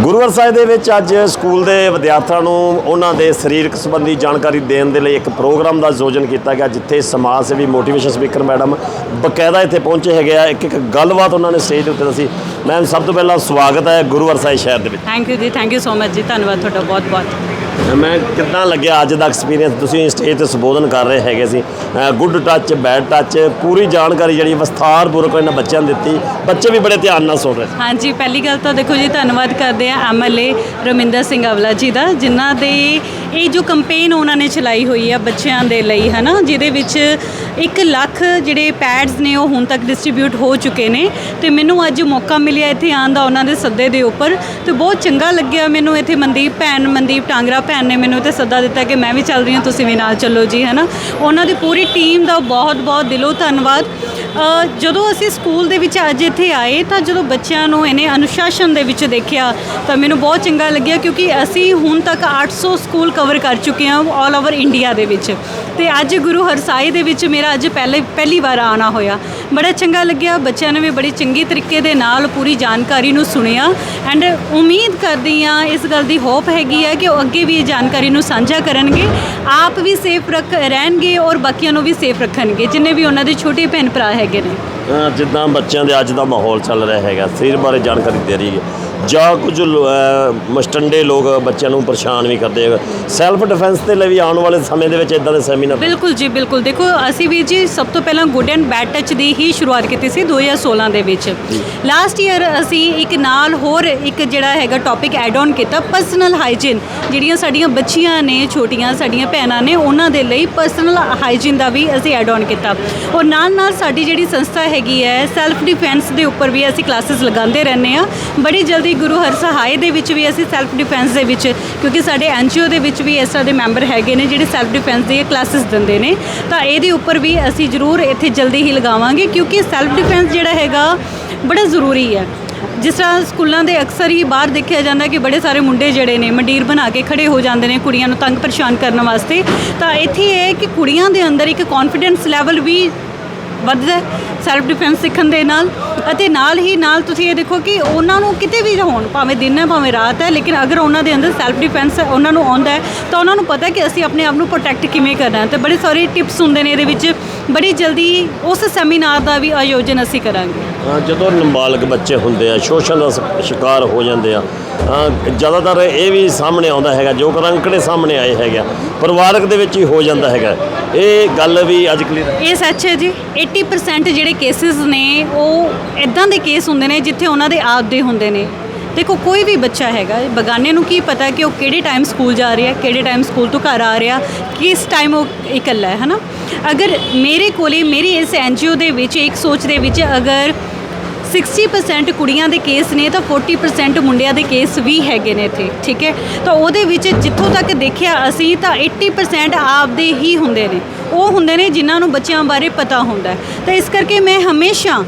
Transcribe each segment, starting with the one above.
ਗੁਰੂਵਰ ਸਾਹਿਬ ਦੇ ਵਿੱਚ ਅੱਜ ਸਕੂਲ ਦੇ ਵਿਦਿਆਰਥੀਆਂ ਨੂੰ ਉਹਨਾਂ ਦੇ ਸਰੀਰਕ ਸੰਬੰਧੀ ਜਾਣਕਾਰੀ ਦੇਣ ਦੇ ਲਈ ਇੱਕ ਪ੍ਰੋਗਰਾਮ ਦਾ ਆਯੋਜਨ ਕੀਤਾ ਗਿਆ, ਜਿੱਥੇ ਸਮਾਜ ਸੇਵੀ, ਮੋਟੀਵੇਸ਼ਨ ਸਪੀਕਰ ਮੈਡਮ ਬਕਾਇਦਾ ਇੱਥੇ ਪਹੁੰਚੇ ਹੈਗੇ ਆ। ਇੱਕ ਇੱਕ ਗੱਲਬਾਤ ਉਹਨਾਂ ਨੇ ਸਟੇਜ ਦੇ ਉੱਤੇ ਦੱਸੀ। ਮੈਮ, ਸਭ ਤੋਂ ਪਹਿਲਾਂ ਸਵਾਗਤ ਹੈ ਗੁਰੂਵਰ ਸਾਹਿਬ ਸ਼ਹਿਰ ਦੇ ਵਿੱਚ। ਥੈਂਕ ਯੂ ਜੀ ਥੈਂਕ ਯੂ ਸੋ ਮਚ ਜੀ, ਧੰਨਵਾਦ ਤੁਹਾਡਾ ਬਹੁਤ ਬਹੁਤ ਮੈਂ ਕਿੱਦਾਂ ਲੱਗਿਆ ਅੱਜ ਦਾ ਐਕਸਪੀਰੀਅੰਸ ਤੁਸੀਂ ਸਟੇਜ ਤੇ ਸੰਬੋਧਨ ਕਰ ਰਹੇ ਹੈਗੇ ਸੀ। ਗੁੱਡ ਟੱਚ ਬੈਡ ਟੱਚ ਪੂਰੀ ਜਾਣਕਾਰੀ ਜਿਹੜੀ ਵਿਸਥਾਰਪੂਰਵਕ ਇਹਨਾਂ ਬੱਚਿਆਂ ਨੂੰ ਦਿੱਤੀ। ਬੱਚੇ ਵੀ ਬੜੇ ਧਿਆਨ ਨਾਲ ਸੁਣ ਰਹੇ ਹਾਂਜੀ, ਪਹਿਲੀ ਗੱਲ ਤਾਂ ਦੇਖੋ ਜੀ, ਧੰਨਵਾਦ ਕਰਦੇ ਆ ਐਮਐਲਏ ਰਮਿੰਦਰ ਸਿੰਘ ਅਵਲਾ ਜੀ ਦਾ, ਜਿਨ੍ਹਾਂ ਦੇ ਇਹ ਜੋ ਕੰਪੇਨ ਉਹਨਾਂ ਨੇ ਚਲਾਈ ਹੋਈ ਆ ਬੱਚਿਆਂ ਦੇ ਲਈ, ਹਨਾ, ਜਿਹਦੇ ਵਿੱਚ 1 ਲੱਖ ਜਿਹੜੇ ਪੈਡਸ ਨੇ ਉਹ ਹੁਣ ਤੱਕ ਡਿਸਟ੍ਰੀਬਿਊਟ ਹੋ ਚੁੱਕੇ ਨੇ ਤੇ ਮੈਨੂੰ ਅੱਜ ਮੌਕਾ ਮਿਲਿਆ ਇੱਥੇ ਆਉਣ ਦਾ ਉਹਨਾਂ ਦੇ ਸੱਦੇ ਦੇ ਉੱਪਰ ਤੇ ਬਹੁਤ ਚੰਗਾ ਲੱਗਿਆ ਮੈਨੂੰ ਇੱਥੇ ਮਨਦੀਪ ਭੈਣ, ਮਨਦੀਪ ਟਾਂਗਰਾ ਭੈਣ ਨੇ ਮੈਨੂੰ ਇੱਥੇ ਸੱਦਾ ਦਿੱਤਾ ਕਿ ਮੈਂ ਵੀ ਚੱਲ ਰਹੀ ਹਾਂ, ਤੁਸੀਂ ਵੀ ਨਾਲ ਚੱਲੋ ਜੀ, ਹਨਾ। ਉਹਨਾਂ ਦੀ ਪੂਰੀ ਟੀਮ ਦਾ ਬਹੁਤ ਬਹੁਤ ਦਿਲੋਂ ਧੰਨਵਾਦ। ਜਦੋਂ ਅਸੀਂ ਸਕੂਲ ਦੇ ਵਿੱਚ ਅੱਜ ਇੱਥੇ ਆਏ ਤਾਂ ਜਦੋਂ ਬੱਚਿਆਂ ਨੂੰ ਇਹਨੇ ਅਨੁਸ਼ਾਸਨ ਦੇ ਵਿੱਚ ਦੇਖਿਆ ਤਾਂ ਮੈਨੂੰ ਬਹੁਤ ਚੰਗਾ ਲੱਗਿਆ ਕਿਉਂਕਿ ਅਸੀਂ ਹੁਣ ਤੱਕ 800 ਸਕੂਲ ਕਵਰ ਕਰ ਚੁੱਕੇ ਹਾਂ ਆਲ ਓਵਰ ਇੰਡੀਆ ਦੇ ਵਿੱਚ। ਤੇ ਅੱਜ ਗੁਰੂ ਹਰਸਾਈ ਦੇ ਵਿੱਚ ਮੇਰਾ ਅੱਜ ਪਹਿਲੇ, ਪਹਿਲੀ ਵਾਰ ਆਣਾ ਹੋਇਆ। ਬੜਾ ਚੰਗਾ ਲੱਗਿਆ, ਬੱਚਿਆਂ ਨੇ ਵੀ ਬੜੀ ਚੰਗੀ ਤਰੀਕੇ ਦੇ ਨਾਲ ਪੂਰੀ ਜਾਣਕਾਰੀ ਨੂੰ ਸੁਣਿਆ। ਐਂਡ ਉਮੀਦ ਕਰਦੀ ਹਾਂ ਇਸ ਗੱਲ ਦੀ ਹੋਪ ਹੈਗੀ ਹੈ ਕਿ ਉਹ ਅੱਗੇ ਵੀ ਇਹ ਜਾਣਕਾਰੀ ਨੂੰ ਸਾਂਝਾ ਕਰਨਗੇ। ਆਪ ਵੀ ਸੇਫ ਰੱਖ, ਰਹਿਣਗੇ ਔਰ ਬਾਕੀਆਂ ਨੂੰ ਵੀ ਸੇਫ ਰੱਖਣਗੇ, ਜਿੰਨੇ ਵੀ ਉਹਨਾਂ ਦੇ ਛੋਟੇ ਭੈਣ ਭਰਾ ਹੈਗੇ ਨੇ। ਅਹ ਜਿੱਦਾਂ ਬੱਚਿਆਂ ਦੇ ਅੱਜ ਦਾ ਮਾਹੌਲ ਚੱਲ ਰਿਹਾ ਹੈਗਾ ਸਰੀਰ ਬਾਰੇ ਜਾਣਕਾਰੀ ਦੇ ਰਹੀ ਹੈ। ਜਾਂ ਕੁਝ ਮਸਟੰਡੇ ਲੋਕ ਬੱਚਿਆਂ ਨੂੰ ਪਰੇਸ਼ਾਨ ਵੀ ਕਰਦੇ ਹੈਗੇ ਸੈਲਫ ਡਿਫੈਂਸ ਦੇ ਲਈ ਵੀ ਆਉਣ ਵਾਲੇ ਸਮੇਂ ਦੇ ਵਿੱਚ ਇਦਾਂ ਦੇ ਸੈਮੀਨਾਰ ਬਿਲਕੁਲ ਜੀ ਬਿਲਕੁਲ। ਦੇਖੋ ਅਸੀਂ ਵੀ ਜੀ ਸਭ ਤੋਂ ਪਹਿਲਾਂ ਗੁੱਡ ਐਂਡ ਬੈਡ ਟੱਚ ਦੀ ਹੀ ਸ਼ੁਰੂਆਤ ਕੀਤੀ ਸੀ 2016 ਦੇ ਵਿੱਚ। ਲਾਸਟ ਈਅਰ ਅਸੀਂ ਇੱਕ ਨਾਲ ਹੋਰ ਇੱਕ ਜਿਹੜਾ ਹੈਗਾ ਟੌਪਿਕ ਐਡ ਆਨ ਕੀਤਾ ਪਰਸਨਲ ਹਾਈਜੀਨ ਜਿਹੜੀਆਂ ਸਾਡੀਆਂ ਬੱਚੀਆਂ ਨੇ ਛੋਟੀਆਂ ਸਾਡੀਆਂ ਭੈਣਾਂ ਨੇ ਉਹਨਾਂ ਦੇ ਲਈ ਪਰਸਨਲ ਹਾਈਜੀਨ ਦਾ ਵੀ ਅਸੀਂ ਐਡ ਆਨ ਕੀਤਾ। ਔਰ ਨਾਲ ਨਾਲ ਸਾਡੀ ਜਿਹੜੀ ਸੰਸਥਾ ਹੈਗੀ ਹੈ ਸੈਲਫ ਡਿਫੈਂਸ ਦੇ ਉੱਪਰ ਵੀ ਅਸੀਂ ਕਲਾਸਿਸ ਲਗਾਉਂਦੇ ਰਹਿੰਦੇ ਆ ਬੜੀ ਜਲਦੀ ਗੁਰੂ ਹਰ ਸਹਾਏ ਦੇ ਵਿੱਚ ਵੀ ਅਸੀਂ ਸੈਲਫ ਡਿਫੈਂਸ ਦੇ ਵਿੱਚ, ਕਿਉਂਕਿ ਸਾਡੇ ਐਨਜੀਓ ਦੇ ਵਿੱਚ ਵੀ ਇਸ ਤਰ੍ਹਾਂ ਦੇ ਮੈਂਬਰ ਹੈਗੇ ਨੇ ਜਿਹੜੇ ਸੈਲਫ ਡਿਫੈਂਸ ਦੀਆਂ ਕਲਾਸਿਸ ਦਿੰਦੇ ਨੇ। ਤਾਂ ਇਹਦੇ ਉੱਪਰ ਵੀ ਅਸੀਂ ਜ਼ਰੂਰ ਇੱਥੇ ਜਲਦੀ ਹੀ ਲਗਾਵਾਂਗੇ, ਕਿਉਂਕਿ ਸੈਲਫ ਡਿਫੈਂਸ ਜਿਹੜਾ ਹੈਗਾ ਬੜਾ ਜ਼ਰੂਰੀ ਹੈ। ਜਿਸ ਤਰ੍ਹਾਂ ਸਕੂਲਾਂ ਦੇ ਅਕਸਰ ਹੀ ਬਾਹਰ ਦੇਖਿਆ ਜਾਂਦਾ ਕਿ ਬੜੇ ਸਾਰੇ ਮੁੰਡੇ ਜਿਹੜੇ ਨੇ ਮੰਡੀਰ ਬਣਾ ਕੇ ਖੜੇ ਹੋ ਜਾਂਦੇ ਨੇ ਕੁੜੀਆਂ ਨੂੰ ਤੰਗ ਪਰੇਸ਼ਾਨ ਕਰਨ ਵਾਸਤੇ। ਤਾਂ ਇੱਥੇ ਇਹ ਹੈ ਕਿ ਕੁੜੀਆਂ ਦੇ ਅੰਦਰ ਇੱਕ ਕੌਨਫੀਡੈਂਸ ਲੈਵਲ ਵੀ ਵੱਧਦਾ ਸੈਲਫ ਡਿਫੈਂਸ ਸਿੱਖਣ ਦੇ ਨਾਲ ਅਤੇ ਨਾਲ ਹੀ ਨਾਲ ਤੁਸੀਂ ਇਹ ਦੇਖੋ ਕਿ ਉਹਨਾਂ ਨੂੰ ਕਿਤੇ ਵੀ ਹੋਣ, ਭਾਵੇਂ ਦਿਨ ਹੈ, ਭਾਵੇਂ ਰਾਤ ਹੈ, ਲੇਕਿਨ ਅਗਰ ਉਹਨਾਂ ਦੇ ਅੰਦਰ ਸੈਲਫ ਡਿਫੈਂਸ ਉਹਨਾਂ ਨੂੰ ਆਉਂਦਾ ਹੈ, ਤਾਂ ਉਹਨਾਂ ਨੂੰ ਪਤਾ ਕਿ ਅਸੀਂ ਆਪਣੇ ਆਪ ਨੂੰ ਪ੍ਰੋਟੈਕਟ ਕਿਵੇਂ ਕਰਨਾ ਹੈ। ਤੇ ਬੜੇ ਸਾਰੇ ਟਿਪਸ ਹੁੰਦੇ ਨੇ ਇਹਦੇ ਵਿੱਚ। ਬੜੀ ਜਲਦੀ ਉਸ ਸੈਮੀਨਾਰ ਦਾ ਵੀ ਆਯੋਜਨ ਅਸੀਂ ਕਰਾਂਗੇ। ਅਹ ਜਦੋਂ ਨਾਬਾਲਗ ਬੱਚੇ ਹੁੰਦੇ ਆ ਸ਼ੋਸ਼ਣ ਦਾ ਸ- ਸ਼ਿਕਾਰ ਹੋ ਜਾਂਦੇ ਆ ਅਹ ਜ਼ਿਆਦਾਤਰ ਇਹ ਵੀ ਸਾਹਮਣੇ ਆਉਂਦਾ ਹੈਗਾ ਜੋ ਕਰੰਕੜੇ ਸਾਹਮਣੇ ਆਏ ਹੈਗੇ ਆ ਪਰਿਵਾਰਕ ਦੇ ਵਿੱਚ ਹੀ ਹੋ ਜਾਂਦਾ ਹੈਗਾ। ਇਹ ਗੱਲ ਵੀ ਅੱਜ ਕਲੀਅਰ ਇਹ ਸੱਚ ਹੈ ਜੀ 80% ਜਿਹੜੇ ਕੇਸਿਸ ਨੇ ਉਹ ਇਦਾਂ ਦੇ ਕੇਸ ਹੁੰਦੇ ਨੇ ਜਿੱਥੇ ਉਹਨਾਂ ਦੇ ਆਪ ਦੇ ਹੁੰਦੇ ਨੇ। ਦੇਖੋ, ਕੋਈ ਵੀ ਬੱਚਾ ਹੈਗਾ ਬਗਾਨੇ ਨੂੰ ਕੀ ਪਤਾ ਕਿ ਉਹ ਕਿਹੜੇ ਟਾਈਮ ਸਕੂਲ ਜਾ ਰਿਹਾ, ਕਿਹੜੇ ਟਾਈਮ ਸਕੂਲ ਤੋਂ ਘਰ ਆ ਰਿਹਾ, ਕਿਸ ਟਾਈਮ ਉਹ ਇਕੱਲਾ ਹੈ, ਹਨਾ? ਅਗਰ ਮੇਰੇ ਕੋਲੇ, ਮੇਰੀ ਇਸ ਐਨਜੀਓ ਦੇ ਵਿੱਚ, ਇੱਕ ਸੋਚ ਦੇ ਵਿੱਚ ਅਗਰ 60% ਕੁੜੀਆਂ ਦੇ ਕੇਸ ਨੇ, ਤਾਂ 40% ਮੁੰਡਿਆਂ ਦੇ ਕੇਸ ਵੀ ਹੈਗੇ ਨੇ ਇੱਥੇ, ਠੀਕ ਹੈ? ਤਾਂ ਉਹਦੇ ਵਿੱਚ ਜਿੱਥੋਂ ਤੱਕ ਦੇਖਿਆ ਅਸੀਂ, ਤਾਂ 80% ਆਪਦੇ ਹੀ ਹੁੰਦੇ ਨੇ। ਉਹ ਹੁੰਦੇ ਨੇ ਜਿਨ੍ਹਾਂ ਨੂੰ ਬੱਚਿਆਂ ਬਾਰੇ ਪਤਾ ਹੁੰਦਾ ਤਾਂ ਇਸ ਕਰਕੇ ਮੈਂ ਹਮੇਸ਼ਾ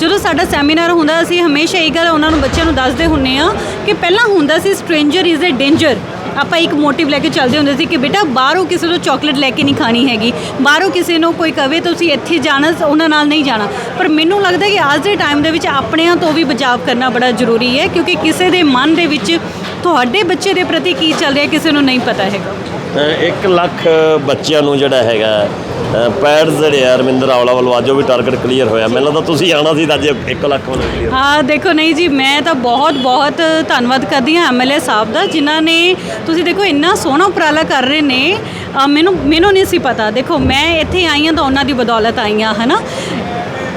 ਜਦੋਂ ਸਾਡਾ ਸੈਮੀਨਾਰ ਹੁੰਦਾ, ਅਸੀਂ ਹਮੇਸ਼ਾ ਇਹ ਗੱਲ ਉਹਨਾਂ ਨੂੰ ਬੱਚਿਆਂ ਨੂੰ ਦੱਸਦੇ ਹੁੰਨੇ ਆ ਕਿ ਪਹਿਲਾਂ ਹੁੰਦਾ ਸੀ ਸਟ੍ਰੇਂਜਰ ਇਜ਼ ਅ ਡੇਂਜਰ ਆਪਾਂ ਇੱਕ ਮੋਟਿਵ ਲੈ ਕੇ ਚੱਲਦੇ ਹੁੰਦੇ ਸੀ ਕਿ ਬੇਟਾ ਬਾਹਰੋਂ ਕਿਸੇ ਤੋਂ ਚਾਕਲੇਟ ਲੈ ਕੇ ਨਹੀਂ ਖਾਣੀ ਹੈਗੀ। ਬਾਹਰੋਂ ਕਿਸੇ ਨੂੰ ਕੋਈ ਕਵੇ, ਤੁਸੀਂ ਇੱਥੇ ਜਾਣਾ, ਉਹਨਾਂ ਨਾਲ ਨਹੀਂ ਜਾਣਾ। ਪਰ ਮੈਨੂੰ ਲੱਗਦਾ ਕਿ ਅੱਜ ਦੇ ਟਾਈਮ ਦੇ ਵਿੱਚ ਆਪਣਿਆਂ ਤੋਂ ਵੀ ਬਚਾਅ ਕਰਨਾ ਬੜਾ ਜ਼ਰੂਰੀ ਹੈ, ਕਿਉਂਕਿ ਕਿਸੇ ਦੇ ਮਨ ਦੇ ਵਿੱਚ ਤੁਹਾਡੇ ਬੱਚੇ ਦੇ ਪ੍ਰਤੀ ਕੀ ਚੱਲ ਰਿਹਾ, ਕਿਸੇ ਨੂੰ ਨਹੀਂ ਪਤਾ ਹੈਗਾ। 1 ਲੱਖ ਬੱਚਿਆਂ ਨੂੰ ਜਿਹੜਾ ਹੈਗਾ ਪੈਡ ਜਿਹੜੇ ਆ ਰਮਿੰਦਰ ਆਵਲਾ ਵੱਲੋਂ ਅੱਜ ਉਹ ਵੀ ਟਾਰਗੇਟ ਕਲੀਅਰ ਹੋਇਆ। ਮੈਨੂੰ ਲੱਗਦਾ ਤੁਸੀਂ ਆਣਾ ਸੀ ਤਾਂ ਅੱਜ 1 ਲੱਖ ਵੱਲੋਂ clear ਹਾਂ, ਦੇਖੋ ਨਹੀਂ ਜੀ, ਮੈਂ ਤਾਂ ਬਹੁਤ ਬਹੁਤ ਧੰਨਵਾਦ ਕਰਦੀ ਹਾਂ ਐਮਐਲਏ ਸਾਹਿਬ ਦਾ, ਜਿਨ੍ਹਾਂ ਨੇ ਤੁਸੀਂ ਦੇਖੋ ਇੰਨਾ ਸੋਹਣਾ ਉਪਰਾਲਾ ਕਰ ਰਹੇ ਨੇ। ਮੈਨੂੰ ਮੈਨੂੰ ਨਹੀਂ ਸੀ ਪਤਾ। ਦੇਖੋ, ਮੈਂ ਇੱਥੇ ਆਈ ਹਾਂ ਤਾਂ ਉਹਨਾਂ ਦੀ ਬਦੌਲਤ ਆਈ ਹਾਂ, ਹਨਾ?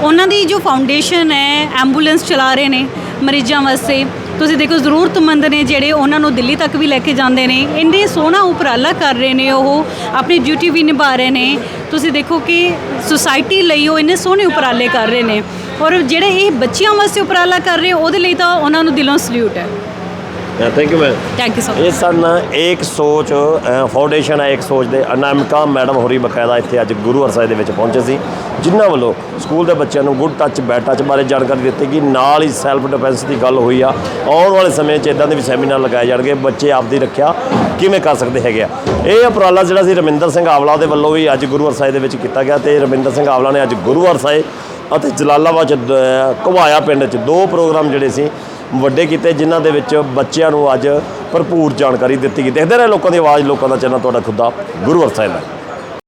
ਉਹਨਾਂ ਦੀ ਜੋ ਫਾਊਂਡੇਸ਼ਨ ਹੈ ਐਂਬੂਲੈਂਸ ਚਲਾ ਰਹੇ ਨੇ ਮਰੀਜ਼ਾਂ ਵਾਸਤੇ। ਤੁਸੀਂ ਦੇਖੋ, ਜ਼ਰੂਰਤਮੰਦ ਨੇ ਜਿਹੜੇ ਉਹਨਾਂ ਨੂੰ ਦਿੱਲੀ ਤੱਕ ਵੀ ਲੈ ਕੇ ਜਾਂਦੇ ਨੇ, ਇੰਨੇ ਸੋਹਣਾ ਉਪਰਾਲਾ ਕਰ ਰਹੇ ਨੇ ਉਹ, ਆਪਣੀ ਡਿਊਟੀ ਵੀ ਨਿਭਾ ਰਹੇ ਨੇ। ਤੁਸੀਂ ਦੇਖੋ ਕਿ ਸੁਸਾਇਟੀ ਲਈ ਉਹ ਇੰਨੇ ਸੋਹਣੇ ਉਪਰਾਲੇ ਕਰ ਰਹੇ ਨੇ। ਔਰ ਜਿਹੜੇ ਇਹ ਬੱਚਿਆਂ ਵਾਸਤੇ ਉਪਰਾਲਾ ਕਰ ਰਹੇ, ਉਹਦੇ ਲਈ ਤਾਂ ਉਹਨਾਂ ਨੂੰ ਦਿਲੋਂ ਸਲੂਟ ਹੈ। Thank you ma'am thank you so ਇਹ ਸਨ ਏਕ ਸੋਚ ਅ, ਫਾਊਂਡੇਸ਼ਨ ਹੈ ਏਕ ਸੋਚ ਦੇ। ਅਨਾਮਿਕਾ ਮੈਡਮ ਹੋਰੀ ਬਕਾਇਦਾ ਇੱਥੇ ਅੱਜ ਗੁਰੂ ਹਰਸਾਏ ਦੇ ਵਿੱਚ ਪਹੁੰਚੇ ਸੀ। ਜਿਨ੍ਹਾਂ ਵੱਲੋਂ ਸਕੂਲ ਦੇ ਬੱਚਿਆਂ ਨੂੰ ਗੁੱਡ ਟੱਚ ਬੈਡ ਟੱਚ ਬਾਰੇ ਜਾਣਕਾਰੀ ਦਿੱਤੀ ਗਈ। ਨਾਲ ਹੀ ਸੈਲਫ ਡਿਫੈਂਸ ਦੀ ਗੱਲ ਹੋਈ ਆ। ਆਉਣ ਵਾਲੇ ਸਮੇਂ 'ਚ ਇਦਾਂ ਦੇ ਵੀ ਸੈਮੀਨਾਰ ਲਗਾਏ ਜਾਣਗੇ। ਬੱਚੇ ਆਪਦੀ ਰੱਖਿਆ ਕਿਵੇਂ ਕਰ ਸਕਦੇ ਹੈਗੇ ਆ। ਇਹ ਉਪਰਾਲਾ ਜਿਹੜਾ ਸੀ ਰਮਿੰਦਰ ਸਿੰਘ ਆਵਲਾ ਦੇ ਵੱਲੋਂ ਵੀ ਅੱਜ ਗੁਰੂ ਹਰਸਾਏ ਦੇ ਵਿੱਚ ਕੀਤਾ ਗਿਆ ਤੇ ਰਮਿੰਦਰ ਸਿੰਘ ਆਵਲਾ ਨੇ ਅੱਜ ਗੁਰੂ ਹਰਸਾਏ ਅਤੇ ਜਲਾਲਾਬਾਦ ਚ ਦ- ਘੁਮਾਇਆ ਪਿੰਡ ਚ। ਦੋ ਪ੍ਰੋਗਰਾਮ ਜਿਹੜੇ ਸੀ, ਵੱਡੇ ਕੀਤੇ, ਜਿਨ੍ਹਾਂ ਦੇ ਵਿੱਚ ਬੱਚਿਆਂ ਨੂੰ ਅੱਜ ਭਰਪੂਰ ਜਾਣਕਾਰੀ ਦਿੱਤੀ ਗਈ। ਦੇਖਦੇ ਰਹੇ ਲੋਕਾਂ ਦੀ ਆਵਾਜ਼, ਲੋਕਾਂ ਦਾ ਚੈਨਲ, ਤੁਹਾਡਾ ਖੁੱਦਾ ਗੁਰੂ ਅਰਸਾਏ